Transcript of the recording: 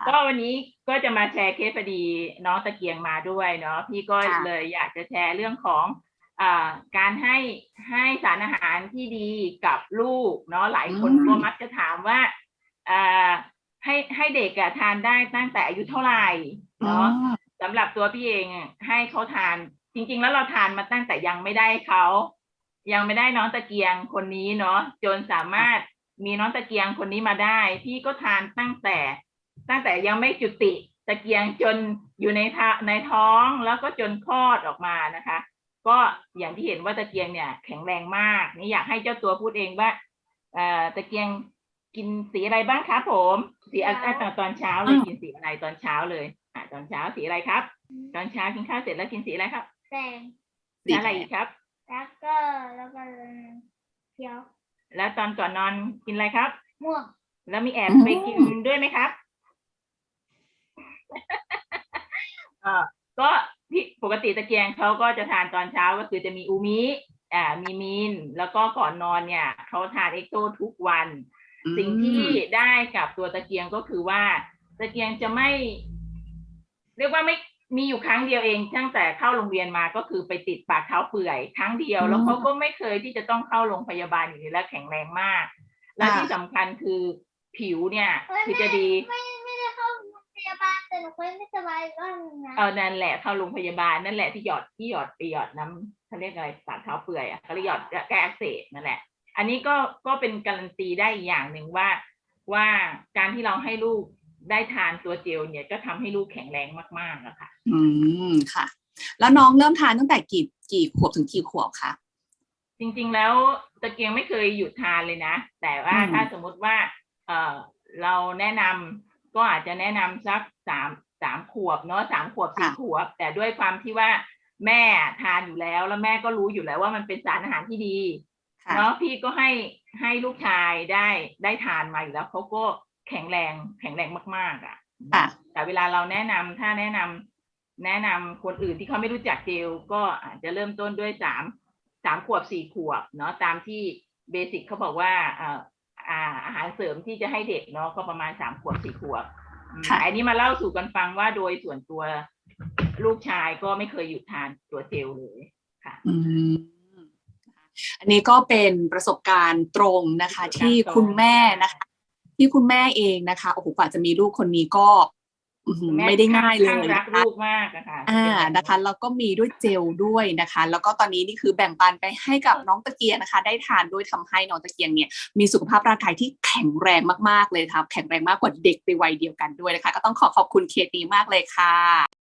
ค่ะก็วันนี้ก็จะมาแชร์เคสพอดีน้องตะเกียงมาด้วยเนาะพี่ก็ค่ะเลยอยากจะแชร์เรื่องของอ่าการให้ให้สารอาหารที่ดีกับลูกเนาะหลายคนก็มักจะถามว่าอ่าให้ให้เด็กอะทานได้ตั้งแต่อายุเท่าไหร่อ๋อเนาะสำหรับตัวพี่เองอะให้เขาทานจริง ๆ แล้วเราทานมาตั้งแต่ยังไม่ได้เขายังไม่ได้น้องตะเกียงคนนี้เนาะจนสามารถมีน้องตะเกียงคนนี้มาได้ พี่ก็ทานตั้งแต่ ตั้งแต่ยังไม่จุติตะเกียงจนอยู่ในท้าในท้องแล้วก็จนคลอดออกมานะคะ ก็อย่างที่เห็นว่าตะเกียงเนี่ย แข็งแรงมากนี่อยากให้เจ้าตัวพูดเองว่าเอ่อตะเกียงกินสีอะไรบ้างครับผม สีอะอะตอนตอนเช้าเลยกินสีอะไรตอนเช้าเลยอะตอนเช้าสีอะไรครับ ตอนเช้ากินข้าวเสร็จแล้วกินสีอะไรครับแดงสีอะไรอีกครับแล้วก็แล้วก็เขียว แล้วตอนก่อนนอนกินอะไรครับม่วงแล้วมีแอบอืมไปกินด้วยไหมครับเออ ก็ที่ปกติตะเกียงเขาก็จะทานตอนเช้าก็คือจะมีอูมิอ่ามีมีนแล้วก็ก่อนนอนเนี่ยเขาทานเอ็กโตทุกวัน สิ่งที่ได้กับตัวตะเกียงก็คือว่า ตะเกียงจะไม่ เรียกว่าไม่มีอยู่ครั้งเดียวเองตั้งแต่เข้าโรงเรียนมาก็คือไปติดปากเท้าเปื่อยครั้งเดียว แล้วเขาก็ไม่เคยที่จะต้องเข้าโรงพยาบาลอย่างนี้และแข็งแรงมาก และที่สำคัญคือผิวเนี่ยเฮ้ยคือจะดี หนูเคยไม่สบายก็หนึ่งนะเออนั่นแหละเข้าโรงพยาบาลนั่นแหละที่หยอดที่หยอดไปหยอดน้ำเขาเรียกอะไรปากเท้าเปื่อยอะเขาเรียกหยอดแก้อักเสบนั่นแหละ อันนี้ก็ก็เป็นการันตีได้อีกอย่างหนึ่งว่า ว่าการที่เราให้ลูกได้ทานตัวเจลเนี่ยก็ทำให้ลูกแข็งแรงมากๆอะค่ะ อืมค่ะ แล้วน้องเริ่มทานตั้งแต่กี่กี่ขวบถึงกี่ขวบคะจริงๆแล้วตะเกียงไม่เคยหยุดทานเลยนะ แต่ว่าอืมถ้าสมมุติว่า เออเราแนะนำ ก็อาจจะแนะนำสักสามสามขวบเนาะสามขวบสี่ขวบ แต่ด้วยความที่ว่าแม่ทานอยู่แล้วแล้วแม่ก็รู้อยู่แล้วว่ามันเป็นสารอาหารที่ดีค่ะเนาะพี่ก็ให้ให้ลูกชายได้ได้ทานมาอยู่แล้วเขาก็แข็งแรงแข็งแรงมาก ๆ อะค่ะแต่เวลาเราแนะนำถ้าแนะนำแนะนำคนอื่นที่เขาไม่รู้จักเจลก็อาจจะเริ่มต้นด้วยสามสามขวบสี่ขวบ เนาะตามที่เบสิกเขาบอกว่าเอ่ออ่าอาหารเสริมที่จะให้เด็กเนาะก็ประมาณสามขวบสี่ขวบอืมค่ะอันนี้มาเล่าสู่กันฟังว่าโดยส่วนตัวลูกชายก็ไม่เคยหยุดทานตัวเจลเลยค่ะอืมอันนี้ก็เป็นประสบการณ์ตรงนะคะประสบการณ์ที่ตรงคุณแม่นะคะ ที่คุณแม่เองนะคะโอ้โหกว่าจะมีลูกคนนี้ก็อื้อหือแไม่ได้ง่ายเลข้งยรักนะคะลูกมากอะค่ะอ่าเป็แบบนะคะแล้วก็มีด้วยเจลด้วยนะคะ แล้วก็ตอนนี้นี่คือแบ่งปันไปให้กับน้องตะเกียงนะคะ ได้ทานด้วยทำให้น้องตะเกียงเนี่ยมีสุขภาพร่างกายที่แข็งแรงมากๆเลยครับแข็งแรงมากกว่าเด็กในวัยเดียวกันด้วยนะคะ ก็ต้องขอขอบคุณเคสนี้มากเลยค่ะ